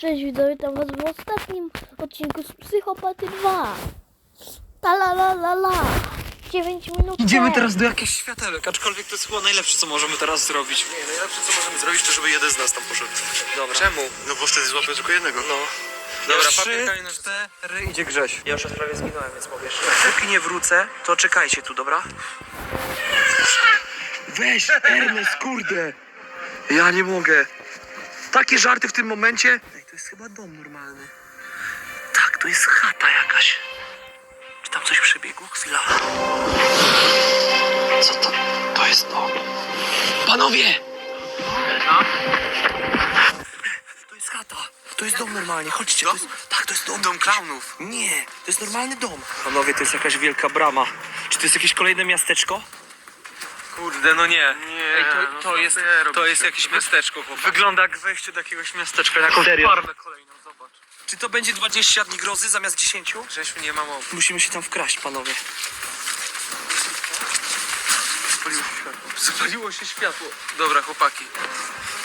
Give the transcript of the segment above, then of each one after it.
Cześć witam was w ostatnim odcinku z Psychopaty 2. Ta la la la la. 9 minut Idziemy teraz do jakichś światełek, aczkolwiek to jest chyba najlepsze, co możemy teraz zrobić. Nie, najlepsze co możemy zrobić, to żeby jeden z nas tam poszedł. Dobra. Czemu? No bo wtedy złapię tylko jednego. No. Dobra, Trzy, papier, kamień, cztery, idzie Grześ. Ja już prawie zginąłem, więc mogę jeszcze. Póki nie wrócę, to czekajcie tu, dobra? Weź, Ernest, kurde! Ja nie mogę. Takie żarty w tym momencie? Ej, jest chyba dom normalny. Tak, to jest chata jakaś. Czy tam coś przebiegło? Chwila. Co to? To jest dom. Panowie! To jest chata. To jest dom normalnie. Chodźcie. To jest, tak, to jest dom. Dom klaunów. Nie, to jest normalny dom. Panowie, to jest jakaś wielka brama. Czy to jest jakieś kolejne miasteczko? Kurde, no nie. Nie, Ej, no to, co to, jest, to jest jakieś miasteczko, chłopak. Wygląda jak wejście do jakiegoś miasteczka. Jaką Serio? farmę kolejną, zobacz. Czy to będzie 20 dni grozy zamiast 10? Grzesiu nie ma mowy. Musimy się tam wkraść, panowie. Spaliło się światło. Zapaliło się światło. Dobra, chłopaki.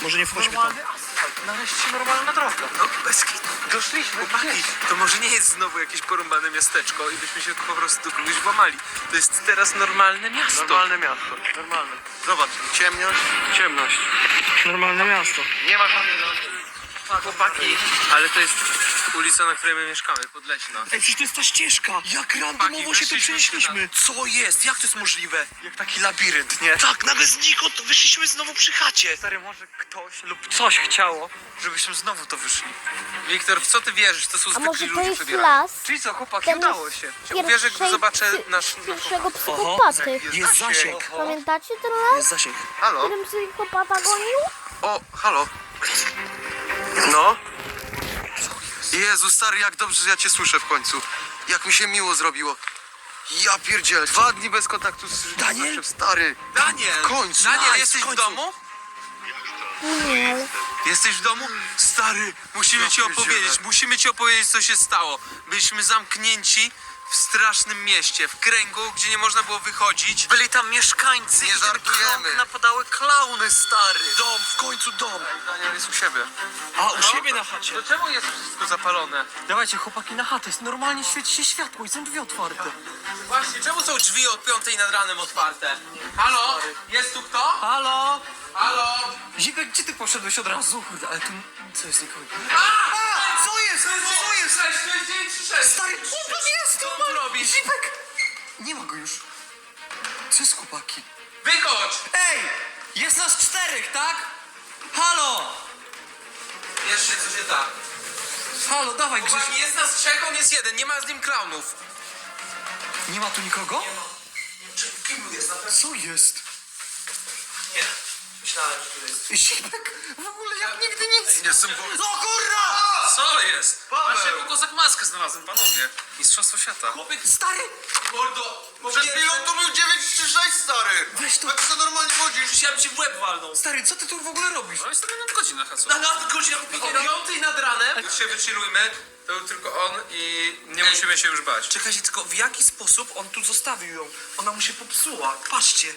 Może nie wchodźmy tam. asfalt, nareszcie normalna droga. No, bez kitu. Doszliśmy, chłopaki. To może nie jest znowu jakieś porąbane miasteczko i byśmy się po prostu do kogoś włamali. To jest teraz normalne miasto. Normalne miasto. Normalne. Zobacz, ciemność, ciemność. Normalne miasto. Nie ma żadnej Chłopaki, ale to jest ulica, na której my mieszkamy, Podleśna. Ej, przecież to jest ta ścieżka. Jak randomowo się tu przenieśliśmy. Co jest? Jak to jest możliwe? Jak taki labirynt, nie? Tak, nagle znikąd wyszliśmy znowu przy chacie. Stary, może ktoś lub coś chciało, żebyśmy znowu to wyszli. Wiktor, w co ty wierzysz? To są A zwykli może to ludzie jest przebierają. las? Czyli co, chłopaki, Ten udało się. Uwierzę, gdy pierwszej- zobaczę przy- nasz... nasz Pierwszego Oho, psychopaty. Jest zasięg. Pamiętacie ten las? Jest zasięg. Halo? Którym psychopata gonił? O, halo. No? Jezu, stary, jak dobrze, że ja cię słyszę w końcu. Jak mi się miło zrobiło. Ja pierdzielę, dwa dni bez kontaktu z Daniel? z- Stary. Daniel! W końcu. Daniel, Nice, jesteś w w końcu. domu? Nie. Jesteś w domu? Stary, musimy Ja ci pierdzielę. opowiedzieć, musimy ci opowiedzieć, co się stało. Byliśmy zamknięci w strasznym mieście, w kręgu, gdzie nie można było wychodzić. Byli tam mieszkańcy Nie i ten żartujemy. krąg napadały klauny, stary. Dom, w końcu dom. Daniel jest u siebie. A, u siebie na chacie. To czemu jest wszystko zapalone? Dawajcie, chłopaki, na chatę. Normalnie świeci się światło i są drzwi otwarte. Właśnie, czemu są drzwi od piątej nad ranem otwarte? Halo? Jest tu kto? Halo? Halo? Zipek, gdzie ty poszedłeś od razu? Kurde, ale tu... Co jest nikogo? A! Co jest? Co jest? To jest 936! Stary, on tu jest! Co on robi? Zipek! Nie ma go już. Co jest, chłopaki? Wychodź! Ej! Jest nas czterech, tak? Halo! Jeszcze co się da. Halo, dawaj, Grzesiu. Chłopaki, jest nas trzech, on jest jeden, nie ma z nim klaunów. Nie ma tu nikogo? Czy kim jest na pewno? Co jest? Nie. Myślałem, że tu jest. Zipek! W ogóle jak nigdy nic! Jestem bo... O kurwa! Co jest? Paweł! Właśnie po kozak maskę znalazłem, panowie. Mistrzostwo świata. Chłopiec, stary! Mordo! Przed chwilą to był 936, stary. Weź to. Jak ty to normalnie chodzisz? Chciałem ci w łeb walnął. Stary, co ty tu w ogóle robisz? No jest to na godzinach, a co? Na nadgodzinach o piątej nad ranem. Już się wychillujmy. To był tylko on i nie musimy się już bać. Czekajcie, tylko w jaki sposób on tu zostawił ją? Ona mu się popsuła. Patrzcie.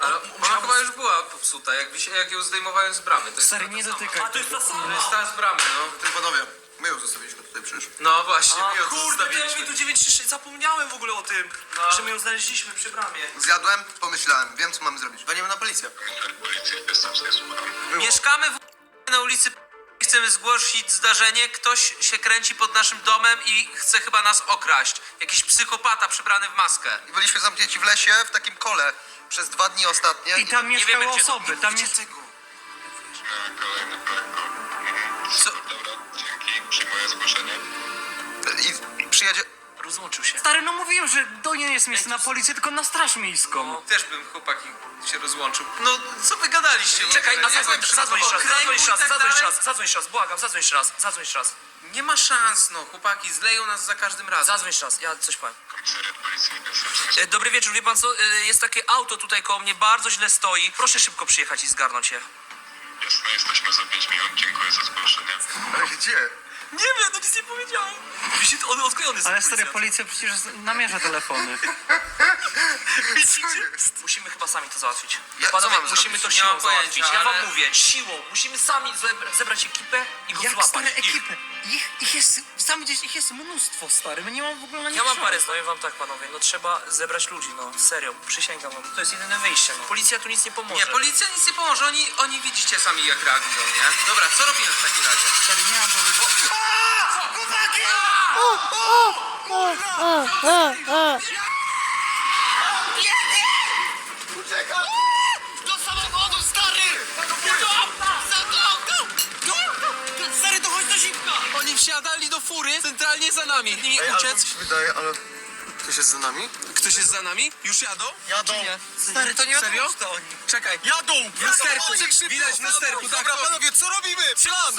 Ale On ona chyba już była popsuta, jak, wisi- jak ją zdejmowałem z bramy. To jest Stary, ta nie sama. dotykaj. A to jest ta sama. To jest ta z bramy, no. Ty panowie, my ją zostawiliśmy tutaj przecież. No właśnie, A, my ją kurde, to zostawiliśmy. mi tu 936, zapomniałem w ogóle o tym, No. że my ją znaleźliśmy przy bramie. Zjadłem, pomyślałem, wiem co mamy zrobić. Dzwonimy na policję. Mieszkamy w na ulicy Chcemy zgłosić zdarzenie. Ktoś się kręci pod naszym domem i chce chyba nas okraść. Jakiś psychopata przebrany w maskę. I byliśmy zamknięci w lesie w takim kole przez dwa dni ostatnie. I tam Nie mieszkały wiemy, gdzie to- osoby, tam tego? Kolejny. Co? Dobra, dzięki, przyjmuję zgłoszenie. I przyjedzie... Rozłączył się. Stary, no mówiłem, że to nie jest miejsce na policję, tylko na straż miejską. No, też bym chłopaki się rozłączył. No, co wy gadaliście? Nie, Czekaj, nie, a nie, zadzwoń, zadzwoń jeszcze raz, zadzwoń jeszcze raz, tak zadzwoń jeszcze raz, zadzwoń jeszcze raz, błagam, zadzwoń jeszcze raz, zadzwoń jeszcze raz, Nie ma szans, no, chłopaki, zleją nas za każdym razem. zadzwoń jeszcze raz, ja coś powiem. E, Dobry wieczór, wie pan co, e, jest takie auto tutaj koło mnie, bardzo źle stoi. Proszę szybko przyjechać i zgarnąć je. Jasne, jesteśmy za 5 minut. Dziękuję za zgłoszenie. Ale gdzie? Nie wiem, no nic nie powiedziałem. Widzicie, on odklejony Ale stary, policja przecież namierza telefony. Widzicie? Musimy chyba sami to załatwić. Ja- Panowie, co mam musimy zrobić? to Nie siłą mam pojęcia, załatwić. Ja wam mówię, siłą. Musimy sami zebra- zebrać ekipę i go Jak złapać. stare Ich. ekipy? Ich, ich jest, sam gdzieś ich jest mnóstwo, stary. My nie mamy w ogóle na nich Ja mam szans. parę znajomych wam tak, panowie. No trzeba zebrać ludzi, no. Serio, przysięgam wam. To jest jedyne wyjście, no. Policja tu nic nie pomoże. Nie, policja nic nie pomoże, oni, oni widzicie sami jak reagują, nie? Dobra, co robimy w takim razie? Stary, nie mam głowy. O, o, o. Do samochodu, stary! Stary, to chodź do zimka! Oni wsiadali do fury centralnie za nami. Uciec. mi się wydaje, ale... Ktoś jest za nami? Ktoś jest za nami? Już jadą? Jadą. Stary, to nie Serio? to oni. Czekaj. Jadą! Lusterku, widać lusterku, tak? Dobra, panowie, co robimy? Plan!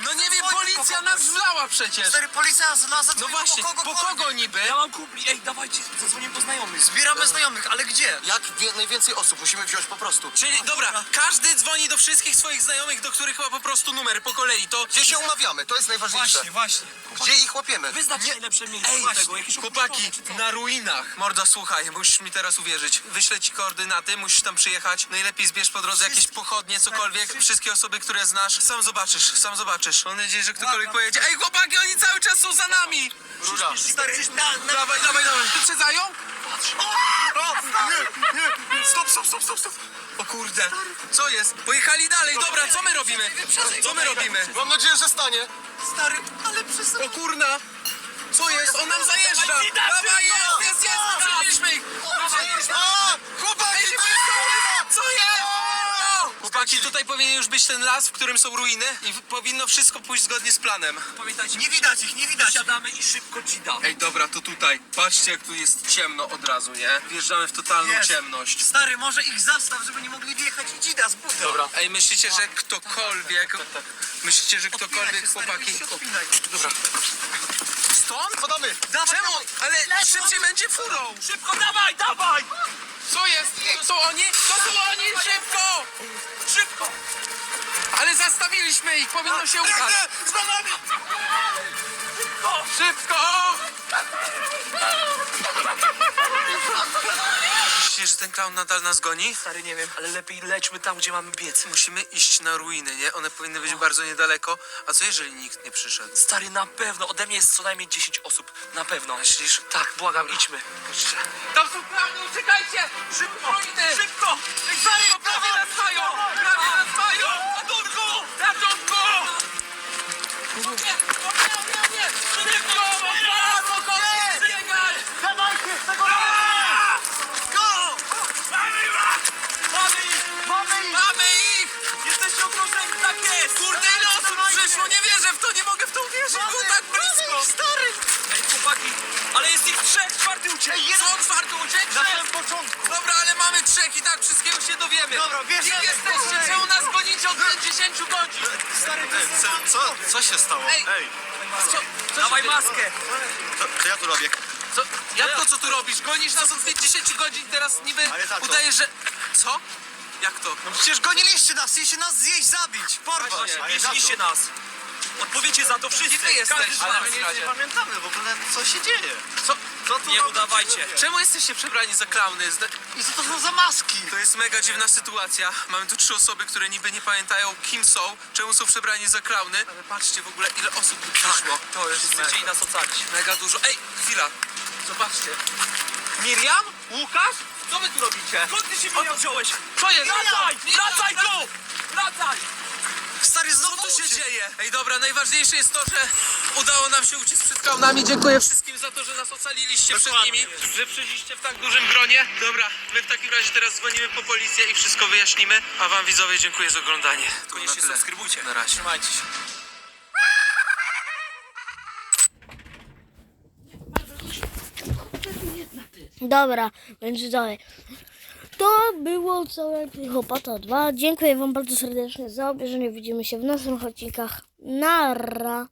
No nie wiem, policja nas wlała przecież. Stary, policja z nas No właśnie, po kogo niby? Ja mam kumpli. Ej, dawajcie, zadzwonię po znajomych. Zbieramy znajomych, ale gdzie? Jak wie, najwięcej osób musimy wziąć po prostu. Czyli, dobra, każdy dzwoni do wszystkich swoich znajomych, do których ma po prostu numer po kolei. To Gdzie się umawiamy? To jest najważniejsze. właśnie. Gdzie ich łapiemy? Wyznacz najlepsze miejsce Ej, tego. Jakieś chłopaki, na ruinach. Mordo, słuchaj, musisz mi teraz uwierzyć. Wyślę ci koordynaty, musisz tam przyjechać. Najlepiej zbierz po drodze jakieś pochodnie, cokolwiek. Wszystkie osoby, które znasz. Sam zobaczysz, sam zobaczysz. Mam nadzieję, że ktokolwiek pojedzie. Ej, chłopaki, oni cały czas są za nami! Rura. Stary, dawaj, dawaj, dawaj. Wyprzedzają? Stop, stop, stop, stop, stop. O kurde. Co jest? Pojechali dalej, dobra, co my robimy? Co my robimy? Mam nadzieję, że stanie. Stary, ale przez... O kurna! Co jest? On nam zajeżdża! Dawaj, tutaj powinien już być ten las, w którym są ruiny i powinno wszystko pójść zgodnie z planem. Pamiętajcie, Nie widać ich, nie widać. siadamy i szybko ci dam. Ej, dobra, to tutaj. Patrzcie, jak tu jest ciemno od razu, nie? Wjeżdżamy w totalną Jest. ciemność. Stary, może ich zastaw, żeby nie mogli wjechać i dzida z buta. Dobra. Ej, myślicie, że ktokolwiek... Myślicie, że ktokolwiek, chłopaki... Dobra. Stąd? Podamy. Czemu? Ale szybciej będzie furą! Szybko, dawaj, dawaj! Co jest? To są oni? To są oni! Szybko! Zastawiliśmy ich, powinno się udać. Za nami! Szybko! Myślicie, że ten clown nadal nas goni? Stary, nie wiem, ale lepiej lećmy tam, gdzie mamy biec. Musimy iść na ruiny, nie? One powinny być bardzo niedaleko. A co jeżeli nikt nie przyszedł? Stary, na pewno, ode mnie jest co najmniej 10 osób. Na pewno. Myślisz? Tak, błagam, idźmy. Tam są klauny, uciekajcie! Szybko! Ruiny! Szybko! Ej, Zario, prawie nas mają! Prawie nas mają! Ratunku! Ratunku! Trzech, czwarty uciekł! Co, czwarty uciekł? Na samym początku. Dobra, ale mamy trzech i tak wszystkiego się dowiemy. Dobra, bierzemy. Kim jesteście? Czemu nas gonicie od 50 godzin? Stary, co, co, co się stało? Ej, co, co Dawaj maskę! Co, co ja tu robię? Co, jak to, co tu robisz? Gonisz nas od 50 godzin, teraz niby co? udajesz, że... Co? Jak to? No przecież goniliście nas, chcieliście nas zjeść, zabić, porwać. Co? nas! Odpowiecie za to wszyscy! Gdzie wy jesteście? Każdy z Ale my nie- nie pamiętamy w ogóle, co się dzieje. Co? Co tu Nie robicie? udawajcie! Czemu jesteście przebrani za klauny? Zda- I co to są za maski? To jest mega dziwna sytuacja. Mamy tu trzy osoby, które niby nie pamiętają kim są, czemu są przebrani za klauny. Ale patrzcie w ogóle ile osób tu przyszło. To jest Wszyscy mega, chcieli nas ocalić. mega dużo. Ej, chwila. Zobaczcie. Miriam? Łukasz? Co wy tu robicie? Skąd ty się mnie wziąłeś? Co jest? Wracaj! Wracaj! Się dzieje? Ej, dobra, najważniejsze jest to, że udało nam się uciec przed klaunami. Dziękuję wszystkim za to, że nas ocaliliście przed Dokładnie. nimi, że przyjdziecie w tak dużym gronie. Dobra, my w takim razie teraz dzwonimy po policję i wszystko wyjaśnimy. A wam widzowie dziękuję za oglądanie. Koniecznie subskrybujcie. Na razie. Trzymajcie się. Dobra, więc dalej. To było całe Psychopata 2. Dziękuję Wam bardzo serdecznie za obejrzenie. Widzimy się w następnych odcinkach. Nara.